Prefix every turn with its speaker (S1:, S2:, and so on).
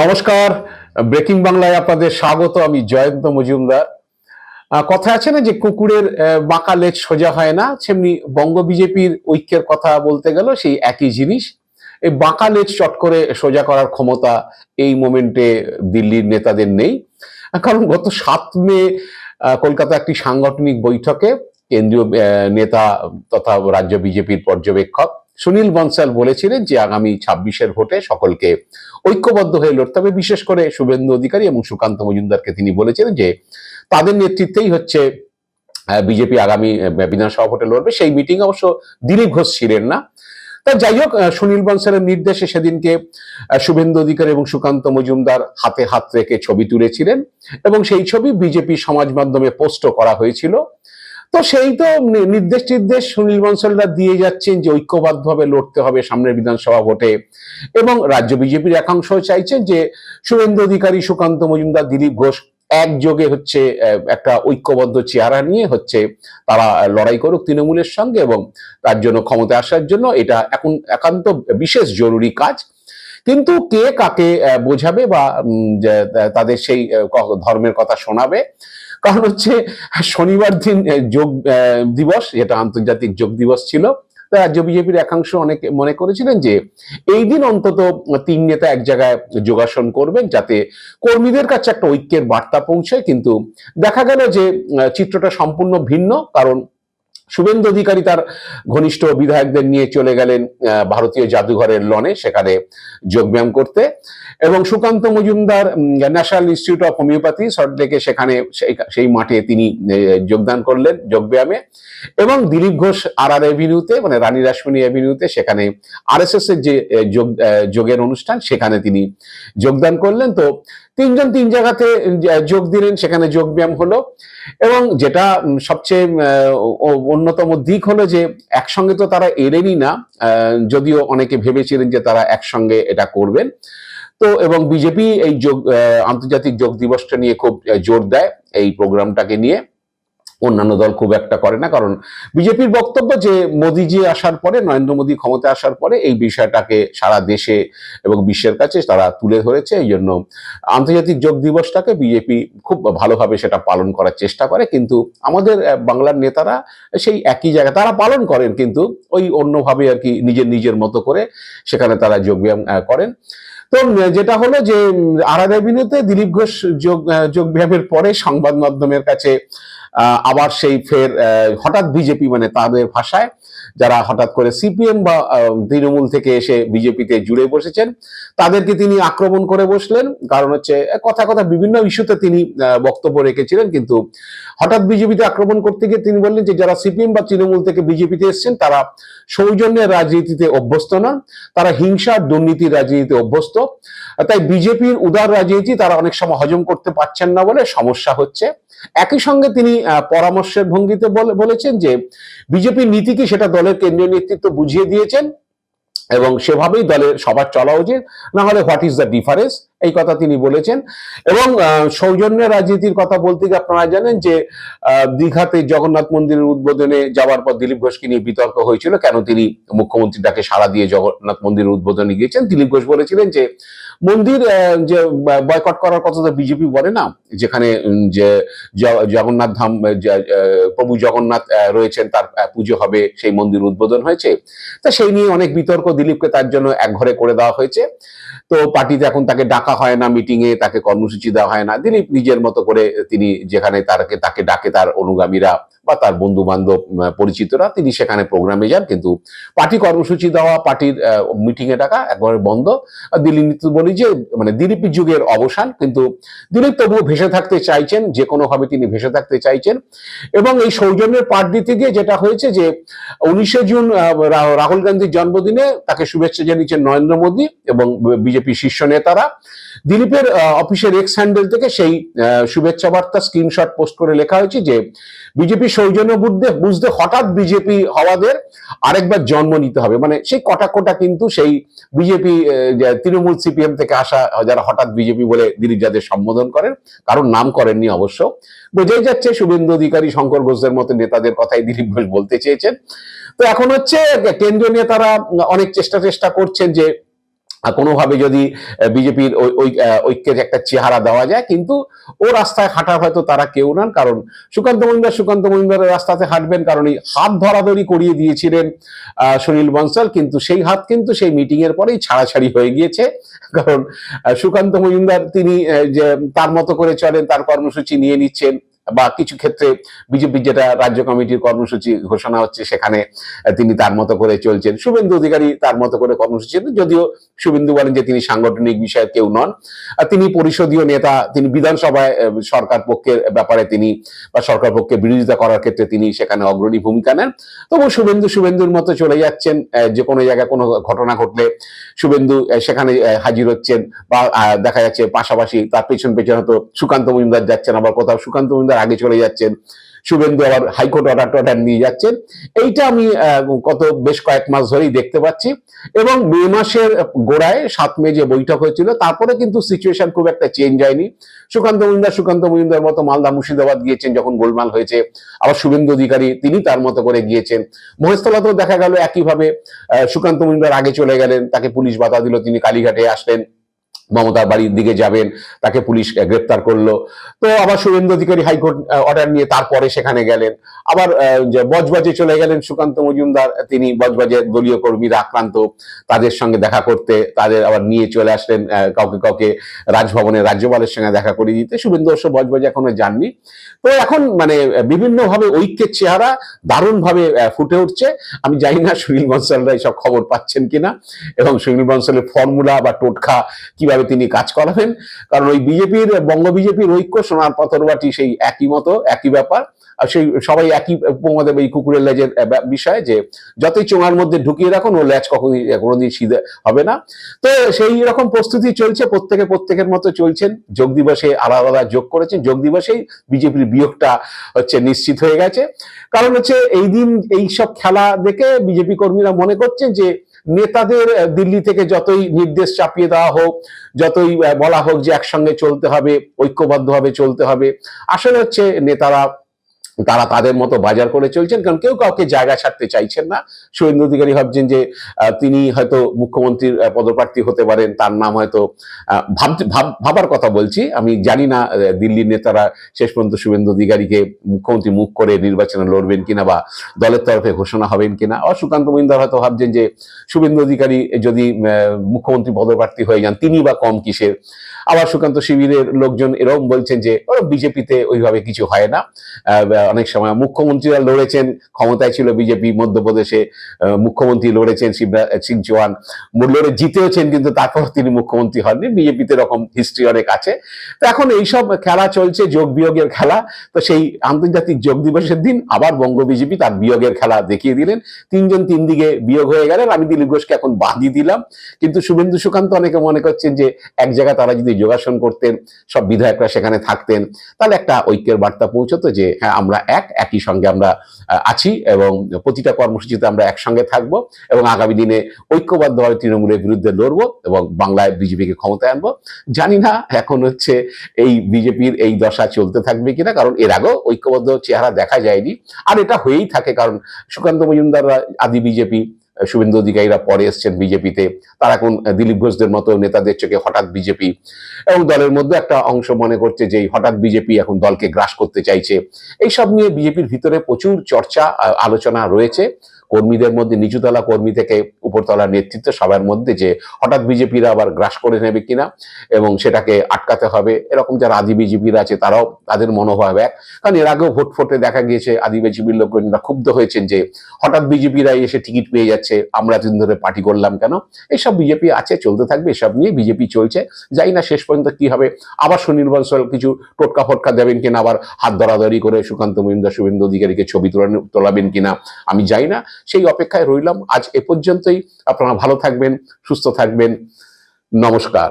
S1: নমস্কার। ব্রেকিং বাংলায় আপনাদের স্বাগত, আমি জয়ন্ত মজুমদার। কথা আছে না যে কুকুরের বাঁকা লেজ সোজা হয় না? সেমনি বঙ্গ বিজেপির ঐক্যের কথা বলতে গেল, সেই একই জিনিস। এই বাঁকা লেজ চট করে সোজা করার ক্ষমতা এই মোমেন্টে দিল্লির নেতাদের নেই। কারণ গত সাত মে কলকাতা একটি সাংগঠনিক বৈঠকে কেন্দ্রীয় নেতা তথা রাজ্য বিজেপির পর্যবেক্ষক সুনীল বনসাল বলেছিলেন যে আগামী ছাব্বিশের ভোটে সকলকে ঐক্যবদ্ধ হয়ে লড়তে হবে। বিশেষ করে শুভেন্দু অধিকারী এবং সুকান্ত মজুমদারকে তিনি বলেছিলেন যে তাদের নেতৃত্বেই হচ্ছে বিজেপি আগামী বিধানসভা ভোটে লড়বে। সেই মিটিং অবশ্য দিলীপ ঘোষ ছিলেন না। তা যাই হোক সুনীল বনসালের নির্দেশে সেদিনকে শুভেন্দু অধিকারী এবং সুকান্ত মজুমদার হাতে হাত রেখে ছবি তুলেছিলেন এবং সেই ছবি বিজেপি সমাজ মাধ্যমে পোস্টও করা হয়েছিল। তো সেই তো নির্দেশ নির্দেশ সুনীল বনসালরা দিয়ে যাচ্ছেন যে ঐক্যবদ্ধভাবে লড়তে হবে সামনের বিধানসভা ভোটে। এবং রাজ্য বিজেপির একাংশ চাইছেন যে শুভেন্দু অধিকারী, সুকান্ত মজুমদার, দিলীপ ঘোষ একযোগে হচ্ছে একটা ঐক্যবদ্ধ চেহারা নিয়ে হচ্ছে তারা লড়াই করুক তৃণমূলের সঙ্গে এবং তার জন্য ক্ষমতা আসার জন্য এটা এখন একান্ত বিশেষ জরুরি কাজ। কিন্তু কে কাকে বোঝাবে বা তাদের সেই ধর্মের কথা শোনাবে কারণ হচ্ছে শনিবার দিন যোগ দিবস, যেটা আন্তর্জাতিক যোগ দিবস ছিল রাজ্য বিজেপির একাংশ অনেকে মনে করেছিলেন যে এই দিন অন্তত তিন নেতা এক জায়গায় যোগাসন করবেন যাতে কর্মীদের কাছে একটা ঐক্যের বার্তা পৌঁছায়। কিন্তু দেখা গেল যে চিত্রটা সম্পূর্ণ ভিন্ন, কারণ শুভেন্দু অধিকারী তার ঘনিষ্ঠ বিধায়কদের নিয়ে চলে গেলেন ভারতীয় জাদুঘরের লনে, সেখানে যোগব্যায়াম করতে। এবং Sukanta Majumdar national institute of homoeopathy সল্টলেকে সেখানে সেই- মাঠে তিনি যোগদান করলেন যোগব্যায়ামে। এবং দিলীপ ঘোষ আর আর এভিনিউতে মানে রানী রাসমণি এভিনিউতে, সেখানে আর এস এস এর যে যোগ যোগের অনুষ্ঠান, সেখানে তিনি যোগদান করলেন। তো তিনজন তিন জায়গাতে যোগ দিলেন, সেখানে যোগব্যায়াম হলো। এবং যেটা সবচেয়ে অন্যতম দিক হলো যে একসঙ্গে তো তারা এলেনই না যদিও অনেকে ভেবেছিলেন যে তারা একসঙ্গে এটা করবেন। তো এবং বিজেপি এই যোগ আন্তর্জাতিক যোগ দিবসটা নিয়ে খুব জোর দেয় এই প্রোগ্রামটাকে নিয়ে। অন্যান্য দল খুব একটা করে না, কারণ বিজেপির বক্তব্য যে মোদিজি আসার পরে, নরেন্দ্র মোদী ক্ষমতা আসার পরে এই বিষয়টাকে সারা দেশে এবং বিশ্বের কাছে তারা তুলে ধরেছে, এই জন্য আন্তর্জাতিক যোগ দিবসটাকে বিজেপি খুব ভালোভাবে সেটা পালন করার চেষ্টা করে, কিন্তু আমাদের বাংলার নেতারা সেই একই জায়গায়, তারা পালন করেন, কিন্তু ওই অন্যভাবে আর কি নিজের নিজের মতো করে সেখানে তারা যোগব্যায়াম করেন। তো যেটা হলো যে আরাদ এভিনিউতে দিলীপ ঘোষ যোগ যোগব্যায়ামের পরে সংবাদ মাধ্যমের কাছে আবার সেই ফের হঠাৎ বিজেপি মানে তাদের ভাষায় যারা হঠাৎ করে সিপিএম বা তৃণমূল থেকে এসে বিজেপিতে জুড়ে বসেছেন, তাদেরকে তিনি আক্রমণ করে বসলেন। কারণ হচ্ছে কথা কথা বিভিন্ন ইস্যুতে তিনি বক্তব্য রেখেছিলেন। কিন্তু হঠাৎ বিজেপিতে আক্রমণ করতে গিয়ে তিনি বললেন যে, যারা সিপিএম বা তৃণমূল থেকে বিজেপিতে এসেছেন, তারা সৌজন্যের রাজনীতিতে অভ্যস্ত না। তারা হিংসা, দুর্নীতির রাজনীতিতে অভ্যস্ত। তাই বিজেপির উদার রাজনীতি তারা অনেক সময় হজম করতে পারছেন না বলে সমস্যা হচ্ছে। একই সঙ্গে তিনি পরামর্শের ভঙ্গিতে বলে- বলেছেন যে, বিজেপির নীতি কি সেটা দলের কেন্দ্রীয় নেতৃত্ব বুঝিয়ে দিয়েছেন। এবং সেভাবেই দলের সবার চলা উচিত। না হলে হোয়াট ইজ দ্য ডিফারেন্স এই কথা তিনি বলেছেন। এবং আহ, সৌজন্যের রাজনীতির কথা বলতে গিয়ে আপনারা জানেন যে দীঘাতে জগন্নাথ মন্দিরের উদ্বোধনে যাওয়ার পর দিলীপ ঘোষকে নিয়ে বিতর্ক হয়েছিল। কেন তিনি মুখ্যমন্ত্রীটাকে সাড়া দিয়ে জগন্নাথ মন্দিরের উদ্বোধনে গিয়েছেন? দিলীপ ঘোষ বলেছিলেন যে মন্দির যে বয়কট করার কথা তো বিজেপি বলে না যেখানে যে জগন্নাথ ধাম প্রভু জগন্নাথ রয়েছেন তার পুজো হবে সেই মন্দির উদ্বোধন হয়েছে। তা সেই নিয়ে অনেক বিতর্ক দিলীপকে তার জন্য এক ঘরে করে দেওয়া হয়েছে। তো পার্টিতে এখন তাকে ডাকা হয় না মিটিং এ তাকে কর্মসূচি দেওয়া হয় না। দিলীপ নিজের মতো করে তিনি যেখানে তারকে, তাকে ডাকে তার অনুগামীরা। বা তার বন্ধু বান্ধব পরিচিতরা, তিনি সেখানে প্রোগ্রামে যান, কিন্তু পার্টি কর্মসূচি দেওয়া, পার্টির মিটিং এ ডাকা একবারে বন্ধ। দিলীপ নিত্য বলি যে মানে দিলীপের যুগের অবসান, কিন্তু দিলীপ তবুও ভেসে থাকতে চাইছেন, যে কোনো ভাবে তিনি ভেসে থাকতে চাইছেন। এবং এই সৌজন্যের পাঠ দিতে গিয়ে যেটা হয়েছে যে, উনিশে জুন রাহুল গান্ধীর জন্মদিনে তাকে শুভেচ্ছা জানিয়েছেন নরেন্দ্র মোদী এবং বিজেপি শীর্ষ নেতারা। দিলীপের অফিসের এক্স হ্যান্ডেল থেকে সেই শুভেচ্ছা বার্তা স্ক্রিনশট পোস্ট করে লেখা হয়েছে যে, বিজেপি সৌজন্য বুঝতে বুঝতে হঠাৎ বিজেপি হওয়াদের আরেকবার জন্ম নিতে হবে। মানে সেই কটাক্ষটা কিন্তু সেই বিজেপি তৃণমূল সিপিএম থেকে আসা যারা হঠাৎ বিজেপি বলে দিলীপ যাদের সম্বোধন করেন কারণ নাম করেননি অবশ্য। বোঝাই যাচ্ছে শুভেন্দু অধিকারী, শঙ্কর ঘোষের মতো নেতাদের কথাই দিলীপ ঘোষ বলতে চেয়েছেন। তো এখন হচ্ছে কেন্দ্রীয় নেতারা অনেক চেষ্টা চেষ্টা করছেন যে কোনোভাবে যদি বিজেপির ওই ঐক্যের একটা চেহারা দেওয়া যায়, কিন্তু ও রাস্তায় হাঁটার হয়তো তারা কেউ নন, কারণ সুকান্ত মজুমদার সুকান্ত মজুমদারের রাস্তাতে হাঁটবেন, কারণ এই হাত ধরাধরি করিয়ে দিয়েছিলেন সুনীল বনসাল, কিন্তু সেই হাত কিন্তু সেই মিটিং এর পরেই ছাড়াছাড়ি হয়ে গিয়েছে, কারণ সুকান্ত মজুমদার তিনি যে তার মতো করে চলেন, তার কর্মসূচি নিয়ে নিচ্ছেন বা কিছু ক্ষেত্রে বিজেপির যেটা রাজ্য কমিটির কর্মসূচি ঘোষণা হচ্ছে, সেখানে তিনি তার মতো করে চলছেন। শুভেন্দু অধিকারী তার মতো করে কর্মসূচি যদিও শুভেন্দু বলেন যে তিনি সাংগঠনিক বিষয়ে কেউ নন। তিনি পরিষদীয় নেতা, তিনি বিধানসভায় সরকার পক্ষের ব্যাপারে তিনি বা সরকার পক্ষে বিরোধিতা করার ক্ষেত্রে তিনি সেখানে অগ্রণী ভূমিকা নেন। তবু শুভেন্দু শুভেন্দুর মতো চলে যাচ্ছেন যে কোনো জায়গায় কোনো ঘটনা ঘটলে শুভেন্দু সেখানে হাজির হচ্ছেন বা দেখা যাচ্ছে পাশাপাশি তার পেছন পেছন হয়তো সুকান্ত মজুমদার যাচ্ছেন, আবার কোথাও সুকান্ত মজুমদার আগে চলে যাচ্ছেন। শুভেন্দু আবার হাইকোর্ট অর্ডার টর্ডার নিয়ে যাচ্ছেন। এইটা আমি গত বেশ কয়েক মাস ধরেই দেখতে পাচ্ছি। এবং মে মাসের গোড়ায় সাত মে যে বৈঠক হয়েছিল, তারপরে কিন্তু সিচুয়েশন খুব একটা চেঞ্জ হয়নি। সুকান্ত মজুমদার সুকান্ত মজুমদার মতো মালদা মুর্শিদাবাদ গিয়েছেন যখন গোলমাল হয়েছে। আবার শুভেন্দু অধিকারী, তিনি তার মতো করে গিয়েছেন। মহেশতলাতেও দেখা গেল একইভাবে সুকান্ত মজুমদার আগে চলে গেলেন, তাকে পুলিশ বাধা দিল, তিনি কালীঘাটে আসলেন। মমতার বাড়ির দিকে যাবেন, তাকে পুলিশ গ্রেপ্তার করল। তো আবার শুভেন্দু অধিকারী হাইকোর্ট অর্ডার নিয়ে তারপরে সেখানে গেলেন। আবার বজবাজে চলে গেলেন সুকান্ত মজুমদার, তিনি বজবাজের দলীয় কর্মীরা আক্রান্ত, তাদের সঙ্গে দেখা করতে তাদের আবার নিয়ে চলে আসলেন কাউকে কাউকে রাজভবনের রাজ্যপালের সঙ্গে দেখা করে দিতে। শুভেন্দু অবশ্য বজবাজে এখনও যাননি। তো এখন মানে বিভিন্ন ভাবে ঐক্যের চেহারা দারুণ ভাবে ফুটে উঠছে। আমি জানি না সুনীল বনসালরা এইসব খবর পাচ্ছেন কিনা, এবং সুনীল বনসালের ফর্মুলা বা টোটকা কীভাবে তিনি কাজ করাবেন কারণ ওই বিজেপির, বঙ্গ বিজেপির ঐক্য সোনার পাথরবাটি সেই একই মতো, একই ব্যাপার। আর সেই সবাই একই উপমাদেব এই কুকুরের লেজের বিষয় যে যতই চোঙার মধ্যে ঢুকিয়ে রাখুন ও লেজ কখনই কোনোদিন সিধে হবে না। তো সেই রকম প্রস্তুতি চলছে, প্রত্যেকে প্রত্যেকের মতো চলছেন। যোগ দিবসে আলাদা আলাদা যোগ করেছেন। যোগ দিবসেই বিজেপির বিয়োগটা হচ্ছে নিশ্চিত হয়ে গেছে। কারণ হচ্ছে এই দিন, এই সব খেলা দেখে বিজেপি কর্মীরা মনে করছেন যে নেতাদের দিল্লি থেকে যতই নির্দেশ চাপিয়ে দেওয়া হোক, যতই বলা হোক যে একসঙ্গে চলতে হবে, ঐক্যবদ্ধভাবে চলতে হবে, আসলে হচ্ছে নেতারা তারা তাদের মতো বাজার করে চলছেন, কারণ কেউ কাউকে জায়গা ছাড়তে চাইছেন না। শুভেন্দু অধিকারী ভাবছেন যে তিনি হয়তো মুখ্যমন্ত্রীর পদপ্রার্থী হতে পারেন, তার নাম হয়তো ভাবার কথা বলছি। আমি জানি না দিল্লির নেতারা শেষ পর্যন্ত শুভেন্দু অধিকারীকে মুখ্যমন্ত্রী মুখ করে নির্বাচনে লড়বেন কিনা বা দলের তরফে ঘোষণা হবেন কিনা, আর সুকান্ত মহিন্দার হয়তো ভাবছেন যে, শুভেন্দু অধিকারী যদি মুখ্যমন্ত্রী পদপ্রার্থী হয়ে যান, তিনি বা কম কিসের? আবার সুকান্ত শিবিরের লোকজন এরকম বলছেন যে বিজেপিতে ওইভাবে কিছু হয় না। অনেক সময় মুখ্যমন্ত্রীরা লড়েছেন, ক্ষমতায় ছিল বিজেপি, মধ্যপ্রদেশে মুখ্যমন্ত্রী লড়েছেন শিবরাজ সিং চৌহান লড়ে জিতেওছেন কিন্তু তারপর তিনি মুখ্যমন্ত্রী হননি। বিজেপিতে এরকম হিস্ট্রি অনেক আছে। তো এখন এইসব খেলা চলছে, যোগ বিয়োগের খেলা। তো সেই আন্তর্জাতিক যোগ দিবসের দিন আবার বঙ্গ বিজেপি তার বিয়োগের খেলা দেখিয়ে দিলেন। তিনজন তিন দিকে বিয়োগ হয়ে গেলেন। আমি দিলীপ ঘোষকে এখন বাদই দিলাম। কিন্তু শুভেন্দু সুকান্ত অনেকে মনে করছেন যে, এক জায়গায় তারা যদি যোগাসন করতেন, সব বিধায়করা সেখানে থাকতেন। তাহলে একটা ঐক্যের বার্তা পৌঁছতো যে হ্যাঁ আমরা এক, একই সঙ্গে আমরা আছি এবং প্রতিটা কর্মসূচিতে আমরা একসঙ্গে থাকব এবং আগামী দিনে ঐক্যবদ্ধভাবে তৃণমূলের বিরুদ্ধে লড়বো এবং বাংলায় বিজেপিকে ক্ষমতায় আনব। জানি না এখন হচ্ছে এই বিজেপির এই দশা চলতে থাকবে কিনা, কারণ এর আগেও ঐক্যবদ্ধ চেহারা দেখা যায়নি। আর এটা হয়েই থাকে, কারণ সুকান্ত মজুমদাররা আদি বিজেপি শুভেন্দু অধিকারীরা পরে এসছেন বিজেপিতে। তারা এখন দিলীপ ঘোষদের মতো নেতাদের চোখে হঠাৎ বিজেপি এবং দলের মধ্যে একটা অংশ মনে করছে যে হঠাৎ বিজেপি এখন দলকে গ্রাস করতে চাইছে। এইসব নিয়ে বিজেপির ভিতরে প্রচুর চর্চা আলোচনা রয়েছে। কর্মীদের মধ্যে নিচুতলা কর্মী থেকে উপরতলা নেতৃত্ব সবার মধ্যে যে হঠাৎ বিজেপিরা আবার গ্রাস করে নেবে কিনা এবং সেটাকে আটকাতে হবে, এরকম যারা আদি বিজেপিরা আছে তারাও তাদের মনোভাব এক। কারণ এর আগেও ভোট ফোটে দেখা গিয়েছে, আদি বিজেপির লোকজনরা ক্ষুব্ধ হয়েছেন যে হঠাৎ বিজেপিরা এসে টিকিট পেয়ে যাচ্ছে, আমরা দিন ধরে পার্টি করলাম কেন? এইসব বিজেপি আছে, চলতে থাকবে, এসব নিয়ে বিজেপি চলছে। যাই না, শেষ পর্যন্ত কি হবে? আবার বনসল কিছু টোটকা ফটকা দেবেন কিনা, আবার হাত ধরাধরি করে সুকান্ত মহিন্দর শুভেন্দু অধিকারীকে ছবি তোলাবেন কিনা, আমি যাই না। সেই অপেক্ষায় রইলাম। আজ এ পর্যন্তই। আপনারা ভালো থাকবেন সুস্থ থাকবেন। নমস্কার।